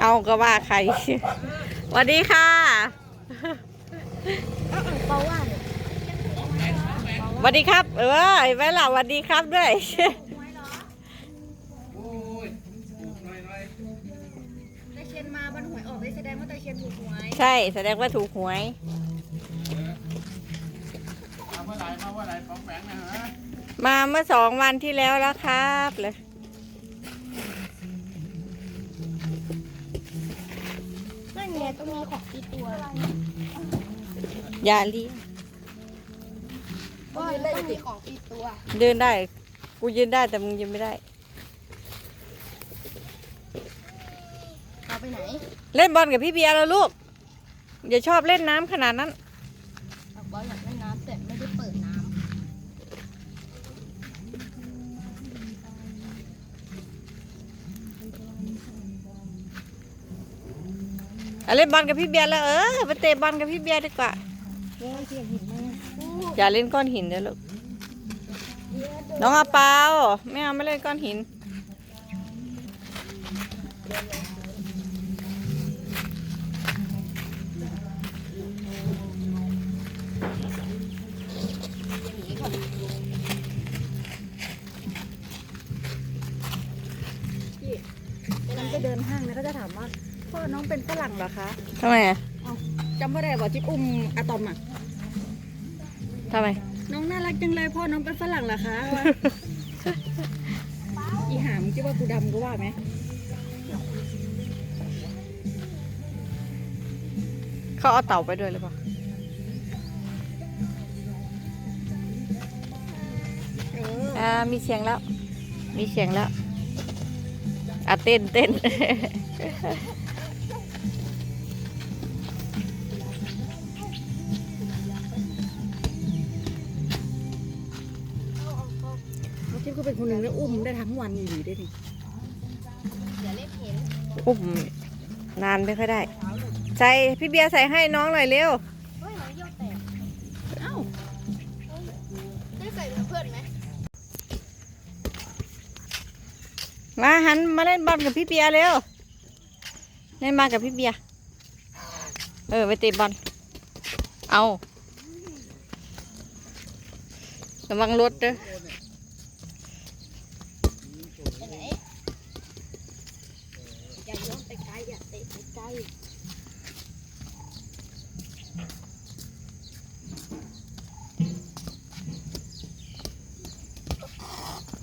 เอาก็ว่าใครสวัสดีค่ะเบาว่าเนี่ยสวัสดีครับ เออไอ้แม่ล่ะสวัสดีครับด้วยตะเคียนมาบันหวยออกได้แสดงว่าตะเคียนถูกหวยใช่ แสดงว่าถูกหวย มาเมื่อสองวันที่แล้วแล้วครับเลยนั่นไงต้องมีของที่ตัวอย่าลีก็เลยต้องมีของที่ตัว เดินได้ กูยืนได้แต่มึงยืนไม่ได้เอาไปไหน เล่นบอลกับพี่เบียร์แล้วลูก อย่าชอบเล่นน้ำขนาดนั้น เล่นบอลกับพี่เบียร์แล้วเออไปเตะบอลกับพี่เบียร์ดีกว่าอย่าเล่นก้อนหินเด้อลูกน้องอาเปาไม่เอาไม่เล่นก้อนหินเวลาไปเดินห้างนะก็จะถามว่า น้องเป็นฝรั่งเหรอคะทำไมอะจำไม่ได้บอกที่อุ้มอะตอมอะ ทำไม น้องน่ารักจังเลยพ่อน้องเป็นฝรั่งเหรอคะวะ อีหามคิดว่ากูดำกูว่าไหมเขาเอาเต่าไปด้วยหรือเปล่า เอออ่า มีเสียงแล้ว มีเสียงแล้ว อะเต้นเต้น คนหนึ่งแล้อุ้มได้ทั้งวันอยู่ได้ดิอุ้มนานไม่ค่อยได้ ใส่พี่เบียร์ใส่ให้น้องหน่อยเร็วเฮ้ยน้องเยี่ยวแตกเอ้าได้ใส่เหมือนเพื่อนไหมมาหันมาเล่นบอลกับพี่เบียร์เร็วเล่นมากับพี่เบียร์เออไปเตะบอลเอาระวังรถเด้อ ไปไหนอย่าโยนไปไกลอย่าเตะไปไกล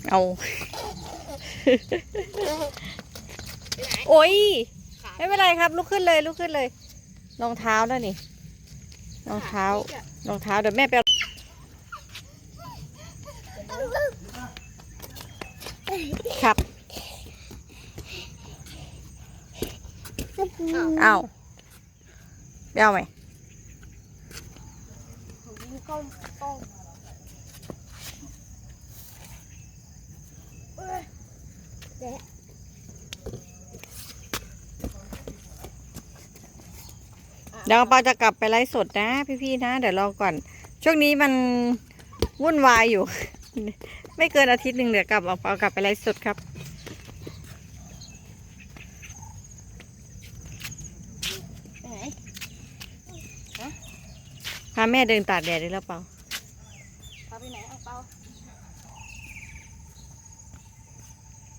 เอา โอ้ย ไม่เป็นไรครับ ลุกขึ้นเลยลุกขึ้นเลย รองเท้าแล้วนี่ รองเท้า รองเท้าเดี๋ยวแม่ไปเอาครับเอาไปเอาไหม ก็ต้องเอ้ยแดะ เดี๋ยวปาจะกลับไปไลฟ์สดนะ พี่ๆนะ เดี๋ยวรอก่อน ช่วงนี้มันวุ่นวายอยู่ ไม่เกินอาทิตย์หนึ่งเดี๋ยวกลับเอาเอากลับไปไลฟ์สดครับ พาแม่เดินตากแดดได้แล้วเปล่าพาไปไหนเอาเปล่า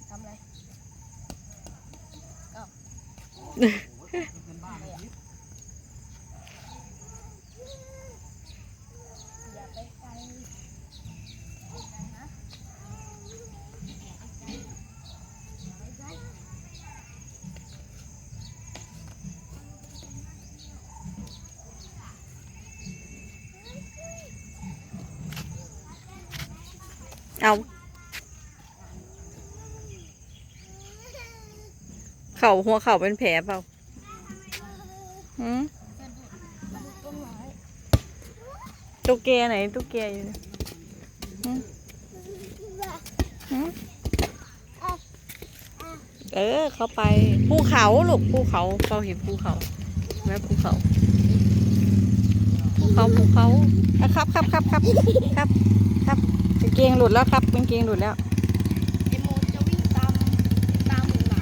ทำอะไรอ้าวอย่าไปไกล เอา เข่าหัวเข่าเป็นแผลเปล่าหืมตุ๊กแกไหนตุ๊กแกอยู่เนี่ยเออ เขาไปภูเขาลูกภูเขาเราเห็นภูเขาแม่ภูเขาภูเขาภูเขาครับครับครับครับครับางเกงหลุดแล้วครับกางเกงหลุดแล้วเอโมจะวิ่งตามตามหนา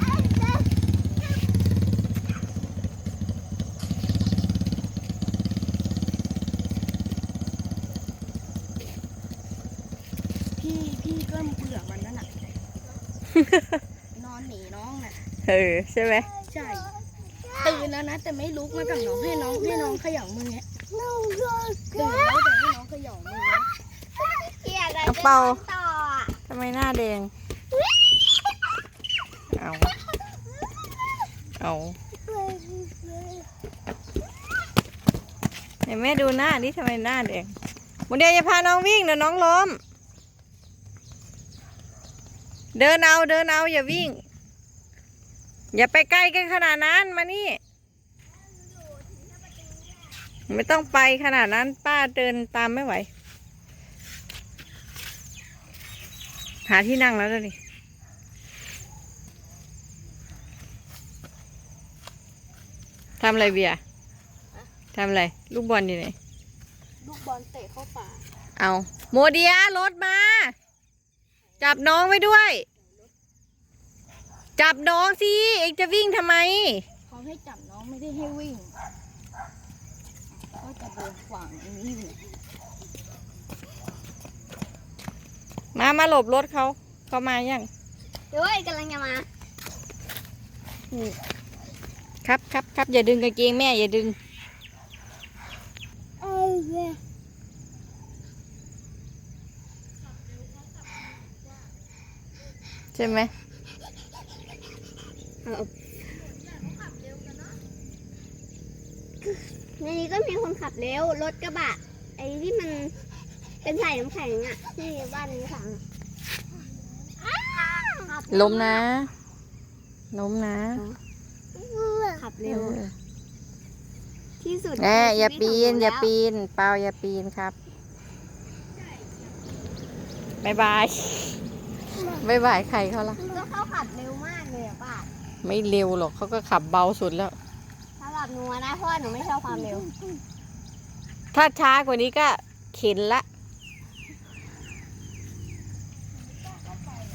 พี่พี่ก็เบื่อมันนั่นน่ะ นอนหนีน้องน่ะ เออใช่ไหมใช่ ตื่นแล้วนะ แต่ไม่ลุกมากับน้องให้น้องให้น้องขย่อมมือเงี้ยตื่นแล้วแต่ให้น้องขย่ามือ นะเปาทำไมหน้าแดง เอา เอาเห็นแม่ดูหน้านี่ทำไมหน้าแดงโมเดลอย่าพาน้องวิ่งเดี๋ยวน้องล้ม เดินเอาเดินเอาอย่าวิ่ง อย่าไปใกล้กันขนาดนั้นมานี่ ไม่ต้องไปขนาดนั้นป้าเดินตามไม่ไหวาที่นั่งแล้วเดี๋ยวนี่ทำอะไรเบียร์ทำอะไร ลูกบอลอยู่ไหนลูกบอลเตะเข้าป่า เอา โมเดียรถมา จับน้องไว้ด้วย จับน้องสิ เองจะวิ่งทำไม เขาให้จับน้องไม่ได้ให้วิ่ง ก็จะเดินขวางอย่างนี้อยู่ มามาหลบรถเขาเขามายังเดี๋ยวกำลังจะมาครับครับครับอย่าดึงกางเกงแม่อย่าดึงเอ้ยใช่ไหมในนี้ก็มีคนขับเร็วรถกระบะไอ้ที่มัน เป็นใส่น้ำแข็งอะที่บ้านนี้สั่งขับเร็วล้มนะล้มนะขับเอเร็วอที่สุดแม่อย่าในปีชีวิตนขงหอย่าแล้วปีน เปล่าอย่าปีนครับบายบายบายบายใครเขาล่ะก็เขาขับเร็วมากเลยอะป้าไม่เร็วหรอกเขาก็ขับเบาสุดแล้วสำหรับหนูนะเพราะว่าหนูไม่ชอบความเร็ว ถ้าช้ากว่านี้ก็เข็นละ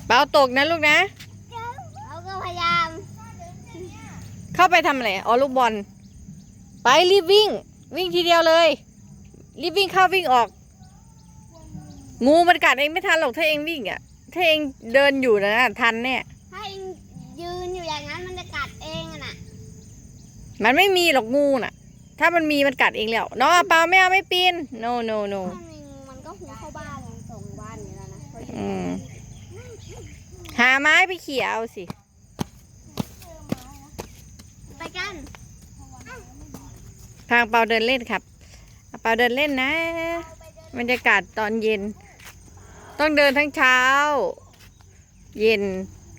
เบาตกนะลูกนะแล้วก็พยายามเข้าไปทำอะไรอ๋อลูกบอล ไปรีบวิ่ง วิ่งทีเดียวเลย รีบวิ่งเข้าวิ่งออก งูมันกัดเองไม่ทันหรอกถ้าเองวิ่งอะ ถ้าเองเดินอยู่นะทันแน่ถ้าเองยืนอยู่อย่างนั้นมันจะกัดเองอะน่ะมันไม่มีหรอกงูน่ะ ถ้ามันมีมันกัดเองแล้วน้องเปล่าไม่เอาไม่ปีน no no no ถ้ามีงูมันก็หุบเข้าบ้านส่งบ้านอยู่แล้วนะเขาอยู่ อืม หาไม้ไปเขี่ยเอาสิ ไปกันทางเปาเดินเล่นครับ เปาเดินเล่นนะบรรยากาศตอนเย็น ต้องเดินทั้งเช้า เย็น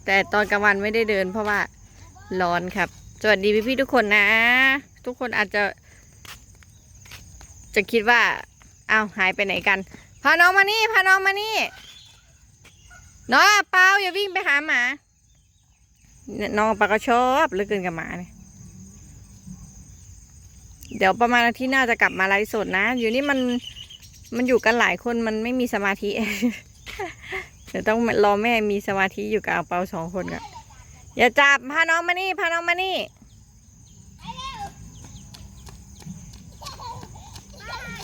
แต่ตอนกลางวันไม่ได้เดิน เพราะว่าร้อนครับ สวัสดีพี่ๆทุกคนนะ ทุกคนอาจจะ จะคิดว่าอ้าวหายไปไหนกัน พาน้องมานี่ พาน้องมานี่ น้องเปาอย่าวิ่งไปหาหมา น้องปาก็ชอบเหลือเกินกับหมาเนี่ยเดี๋ยวประมาณอาทิตย์หน้าจะกลับมาไลฟ์สดนะ อยู่นี่มันมันอยู่กันหลายคนมันไม่มีสมาธิ เดี๋ยวต้องรอแม่มีสมาธิอยู่กับเปาสองคนก่อนอย่าจับพาน้องมานี่พาน้องมานี่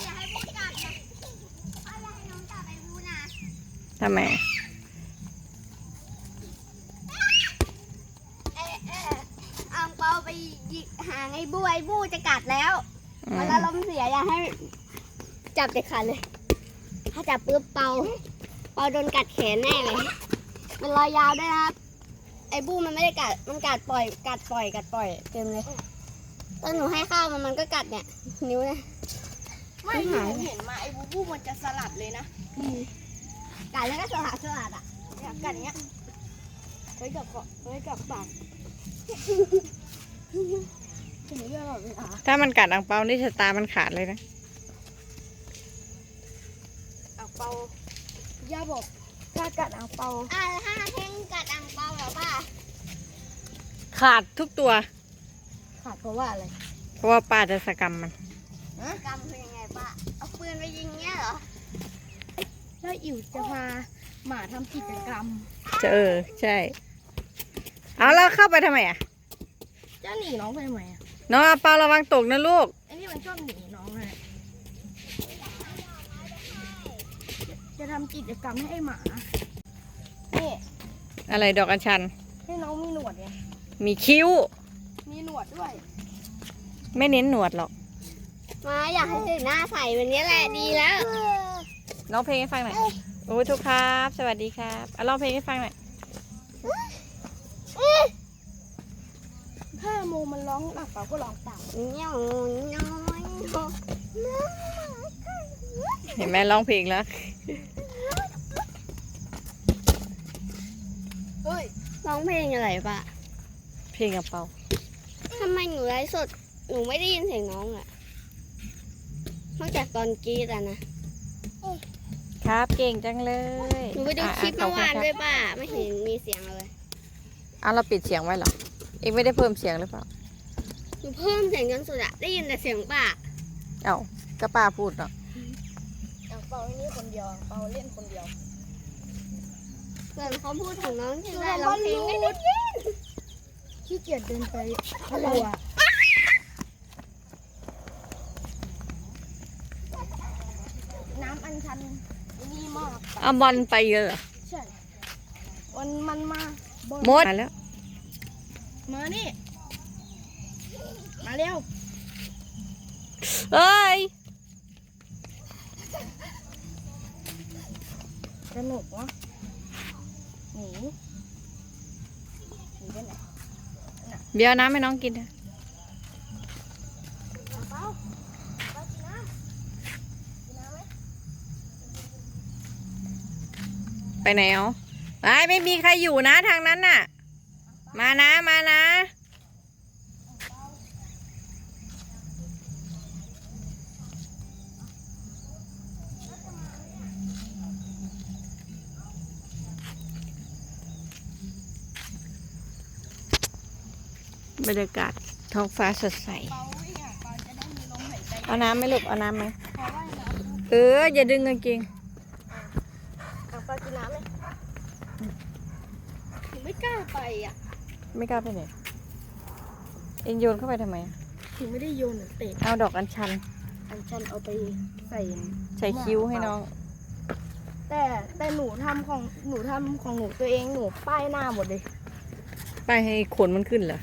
อย่าให้พูดกัดนะป้าอย่าให้น้องจับไอ้บูนะ ทำไม เอ๊ะเอ๊ะอัง เปาไปหยิกหางไอ้บูไอ้บูจะกัดแล้วอืเวมลาลมเสียอย่าให้ จับเด็ดขาดเลย ถ้าจับปุ๊บเปาเปาโดนกัดแขนแน่เลย มันรอยยาวด้วยนะครับ ไอ้บูมันไม่ได้กัด มันกัดปล่อย กัดปล่อย กัดปล่อย เต็มเลย ตอนหนูให้ข้าวมันมันก็กัดเนี่ย นิ้วเนี่ย ไม่หนูเห็นมาไอ้บูบูมันจะสลัดเลยนะ กัดแล้วก็สลัดสลัดอะอยากกัดเนี้ยไว้กับเกาะไว้กับปาก ถึงเรื่องแบบเวลาถ้ามันกัดอังเปานี่ชะตามันขาดเลยนะอ่างเปาย่าบอกถ้ากัดอ่างเปาอ่าถ้าเพ่งกัดอังเปาเหรอป้าขาดทุกตัว ขาดเพราะว่าอะไร เพราะว่าป้าจะสกรรมมันกรรมคือยังไงป้าเอาปืนไปยิงเงี้ยเหรอถ้าอิ๋วจะพาหมาทำกิจกรรมเออใช่ เอาแล้วเข้าไปทำไมอะ จะหนีน้องไปไหมอะน้องอาเปาระวังตกนะลูก ไอ้นี่มันชอบหนีน้องเลยจะทำกิจกรรมให้ไอ้หมานี่อะไรดอกอัญชัน ให้น้องมีหนวดไงมีคิ้ว มีหนวดด้วย ไม่เน้นหนวดหรอก มาอยากให้ถึงหน้าใสแบบนี้แหละดีแล้ว ร้องเพลงให้ฟังหน่อยโอ้ยทุกครับ สวัสดีครับ เอาร้องเพลงให้ฟังหน่อย ถ้าโมมันร้องอ่างเปาก็ร้องตามเงี้ยวน้อยเห็นไหมร้องเพลงแล้ว เฮ้ยร้องเพลงอะไรปะเพลงกระเป๋าทำไมหนูไลฟ์สด หนูไม่ได้ยินเสียงน้องอะนอกจากตอนกรีดอะนะ ครับ เก่งจังเลยหนูไปดูะคลิปอะเมื่อวานขบคุณครับด้วยป่ะ ไม่เห็นมีเสียงเลยเอาเราปิดเสียงไว้เหรอ เองไม่ได้เพิ่มเสียงหรือเปล่าหนูเพิ่มเสียงจนสุดอะได้ยินแต่เสียงป่าเอ้าก็ป้าพูดเนาะอ่างเปานี่คนเดียวอ่างเปาเล่นคนเดียวส่วนเขาพูดถึงน้องที่ได้ร้องเพลงได้นิดขี้เกียจเดินไปกลัวน้ำอัญชันนี่มากเอาบอลไปเยอะเหรอใช่วันมันมาบนหมดมาแล้ว มานี่ มาเร็ว เอ้ย สนุกวะหนีหนีไปไหนเดี๋ยวน้ำให้น้องกินนะเปาเปากินน้ำกินน้ำไหมไปไหนเอาไอ้ไม่มีใครอยู่นะทางนั้นน่ะ มานะมานะ บรรยากาศท้องฟ้าสดใสเปาวิ่งอะเปาจะได้มีลมหายใจเอาน้ำไหมลูกเอาน้ำไหมเพราะว่าน้ำเออ อย่าดึงกางเกงอะเปากินน้ำไหมหนูไม่กล้าไปอะ ไม่กล้าไปไหน เอ็นโยนเข้าไปทำไม ถึงไม่ได้โยนหรือเตะเอาดอกอัญชัน อันชันเอาไปใส่ใส่คิ้วให้น้อง แต่แต่หนูทำของหนูทำของหนูตัวเองหนูป้ายหน้าหมดเลยไปให้ขนมันขึ้นเหรอ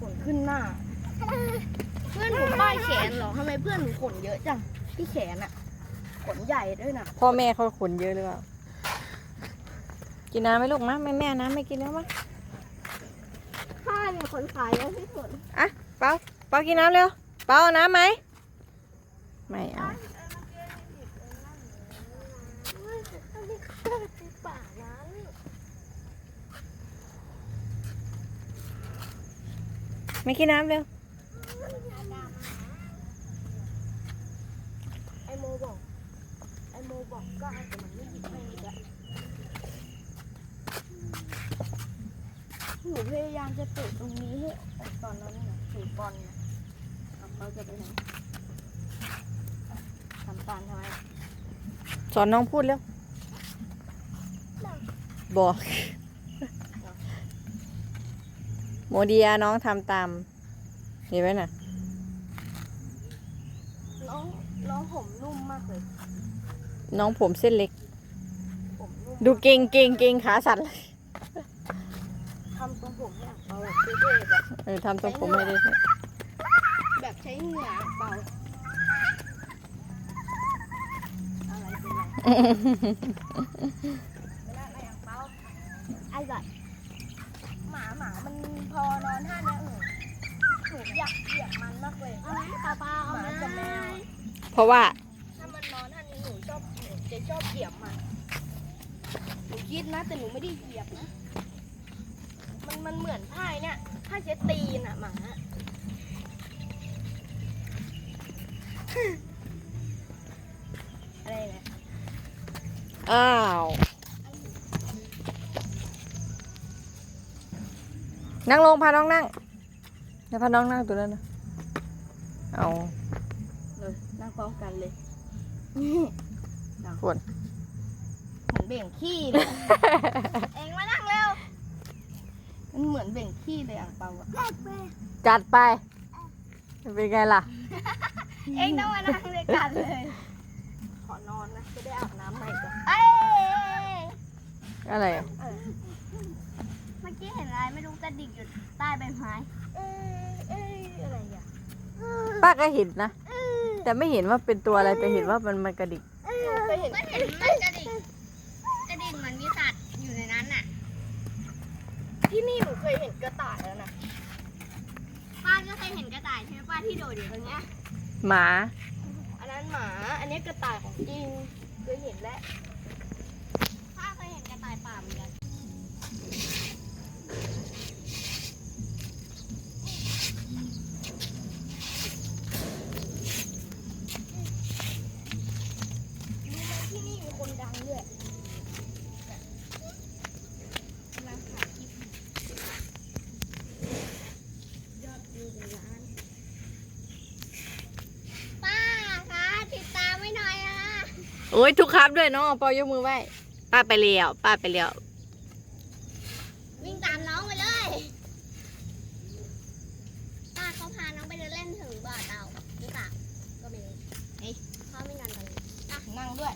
ขนขึ้นหน้า เพื่อนหนูป้ายแขนเหรอทำไมเพื่อนหนูขนเยอะจังที่แขนอะขนใหญ่ด้วยนะพ่อแม่เขาขนเยอะหรือเปล่า กินน้ำไหมลูกมะแม่แม่เอาน้ำไม่กินแล้วมะถ้า เป็นคนขายเยอะที่สุดอะเปาเปากินน้ำเร็วเปาเอาน้ำไหมไม่เอาป่านั้นไม่กินน้ำเร็วไอโมบอกไอโมบอกก็เอาแต่มันไม่ หนูพยายามจะเตะตรงนี้ให้ออกตอนนั้นนะถือบอลนะเอาเขาจะไปไหนทำตามทำไมสอนน้องพูดเร็วบอก โมเดียน้องทำตาม เห็นไหมน่ะ น้องน้องผมนุ่มมากเลย น้องผมเส้นเล็ก ผมนุ่มดูเก่งเก่งเก่งขาสั่นเลย ทำตรงผมให้อ่างเปาแบบเท่ๆแบบเออทำตรงผมไม่ได้ใช่แบบใช้เหงื่ออ่างเปาอะไรเป็นไรไม่ได้อะไรอ่างเปาไอ้ก่อนหมาหมามันพอนอนท่าเนี้ยเออหนูอยากเหยียบมันมากเลยเอาไหมเปล่าเปล่าหเอามาไหมกับแมวอะเพราะว่าถ้ามันนอนท่านี้หนูชอบหนูจะชอบเหยียบมันหนูคิดนะแต่หนูไม่ได้เหยียบนะ มันมันเหมือนผ้าเนี่ยผ้าเช็ดตีนอะหมาอะไรเนี่ยอ้าวนั่งลงพาน้องนั่งเดี๋ยวพาน้องนั่งตัวนั้นนะเอาเลยนั่งพร้อมกันเลยขวนเหมือนเบ่งขี้เลย เองมานั่งเร็ว มัน เหมือนเบ่งขี้เลยอ่างเปาอะจัดไป เป็นไงล่ะ เองต้องมานั่งด้วยกันเลย ขอนอนนะจะได้อาบน้ำใหม่ก่อนเอ้ยอะไรอะเมื่อกี้เห็นอะไรไม่รู้กระดิกอยู่ใต้ใบไม้เอ้ยเอ้ยอะไรอะป้าก็เห็นนะ แต่ไม่เห็นว่าเป็นตัวอะไรแต่เห็นว่ามันมันกระดิก เคยเห็นก็เห็นมันกระดิกกระดิกเหมือนมีสัตว์อยู่ในนั้นน่ะ ที่นี่หนูเคยเห็นกระต่ายแล้วนะป้าก็เคยเห็นกระต่ายใช่ไหมป้าที่โดดอยู่ตรงเนี้ยหมา อันนั้นหมา อันนี้กระต่ายของจริงเคยเห็นแล้วป้าเคยเห็นกระต่ายป่าเหมือนกันรู้ไหมที่นี่มีคนดังด้วยกำลังถ่ายคลิปอยู่ยอดวิวเป็นล้าน ป้าคะติดตามไม่หน่อยอะ โอ้ยทุกครับด้วยน้องเนาปอยกมือไหว้ป้าไปเลี้ยวป้าไปเลี้ยว วิ่งตามน้องไปเลยป้าเขาพาน้องไปเดินเล่นถึงบ่อเต่าหรือเปล่าก็ไม่รู้เฮ้ยพ่อไม่นอนตรงนี้ นั่งด้วย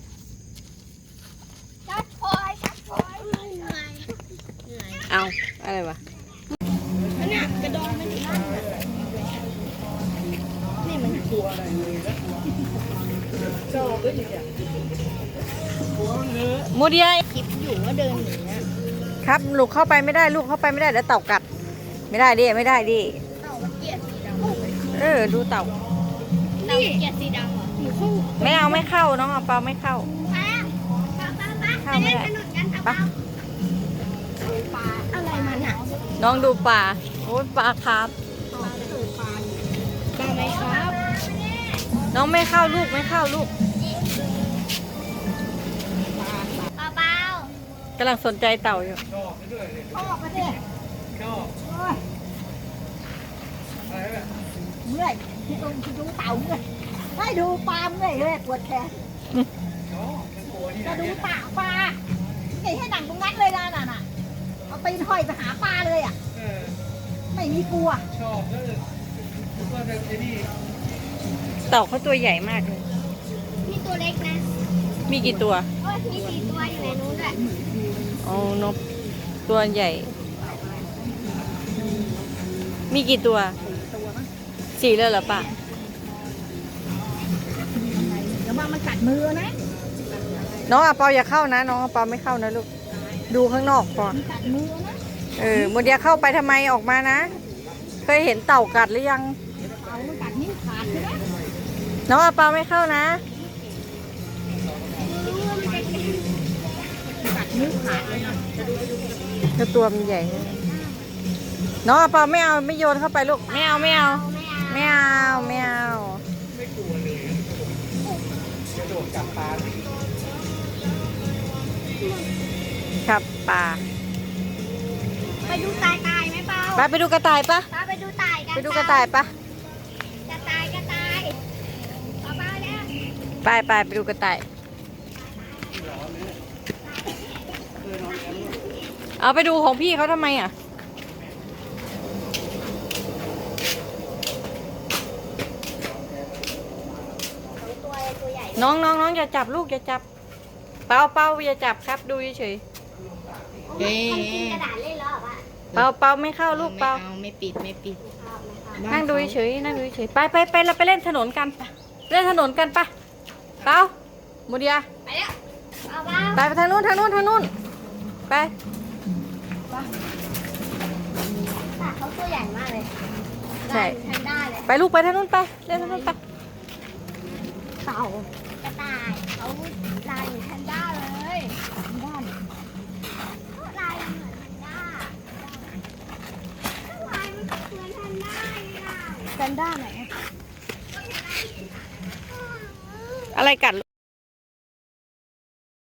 จัดพลอยจัดพลอย เหนื่อยเหนื่อย เอาอะไรวะ อันเนี้ยกระดองมันนั่นน่ะนี่มันตัว โมเดียคลิปอยู่ว่าเดินหนีอะครับลูกเข้าไปไม่ได้ลูกเข้าไปไม่ได้เดี๋ยวเต่ากัด ไม่ได้ดิไม่ได้ดิเต่ามันเกลียดสีดำเออดูเต่าเต่าเกลียดสีดำเหรอหนูเข้าไม่เอาไม่เข้าน้องเอาเปาไม่เข้า ป้าป้าป้าป้าเข้าไปไม่เล่นได้ถนนกันค่ะไปป้าปลาอะไรมันอะน้องดูปลาโอ้ยปลาครับ น้องไม่เข้าลูกไม่เข้าลูกเปาเปากำลังสนใจเต่าอยู่ชอบมาดิชอบเมื่อยที่ตรงที่ดูเต่าเมื่อยให้ดูปลาเมื่อยเลยปวดแขนจะดูปลาปลาไม่ให้หนังตรงนั้นเลยนะน่ะน่ะเอาตีนห้อยไปหาปลาเลยอะไม่มีกลัว เต่าเขาตัวใหญ่มากเลยนี่ตัวเล็กนะ มีกี่ตัวโอ้ยมีสี่ตัวอยู่ในนู้นด้วยอ๋อนกตัวใหญ่ มีกี่ตัว สี่เลยเหรอป้าเดี๋ยวมามันกัดมือนะ น้องอาเปาอย่าเข้านะ น้องอาเปาไม่เข้านะลูก ดูข้างนอกก่อนมันกัดมือนะ เออโมเดียเข้าไปทำไมออกมานะ เคยเห็นเต่ากัดหรือยัง น้องอาเปาไม่เข้านะกัดนิ้วขาดเลยนะก็ตัวมันใหญ่ น้องอาเปาไม่เอาไม่โยนเข้าไปลูก ไม่เอาไม่เอา ไม่เอาไม่เอาไม่เอาครับป่าไปดูตายตายไหมเปาไปไปดูกระต่ายปะป้าไปดูตายกันไปดูกระต่ายปะ กระต่ายกระต่ายป้าป้าเนี่ย ไปไปไปดูกระต่าย เอาไปดูของพี่เขาทำไมอะตัวตัวใหญ่น้องน้องน้องอย่าจับลูกอย่าจับ เปาเปาอย่าจับครับดูเฉยเอ๊กินกระดาษเล่นแล้วเหรอป้าๆเปาเปาไม่เข้าลูกเปาเอาไม่ปิดไม่ปิด นั่งดูเฉยๆนั่งดูเฉยๆไปไปไปเราไปเล่นถนนกันไปเล่นถนนกันปะ เปาโมเดียไปแล้วป้าป้าไปไปทางนู้นทางนู้นทางนู้นไปป้าเขาตัวใหญ่มากเลยใช่แพนด้าเลยไปลูกไปทางนู้นไปเล่นทางนู้นไปเต่ากระต่ายเขาลายเหมือนแพนด้าเลยลายเหมือนแพนด้าลายมันเหมือนแพนด้าเลยอะแพนด้าไหน อะไรกัด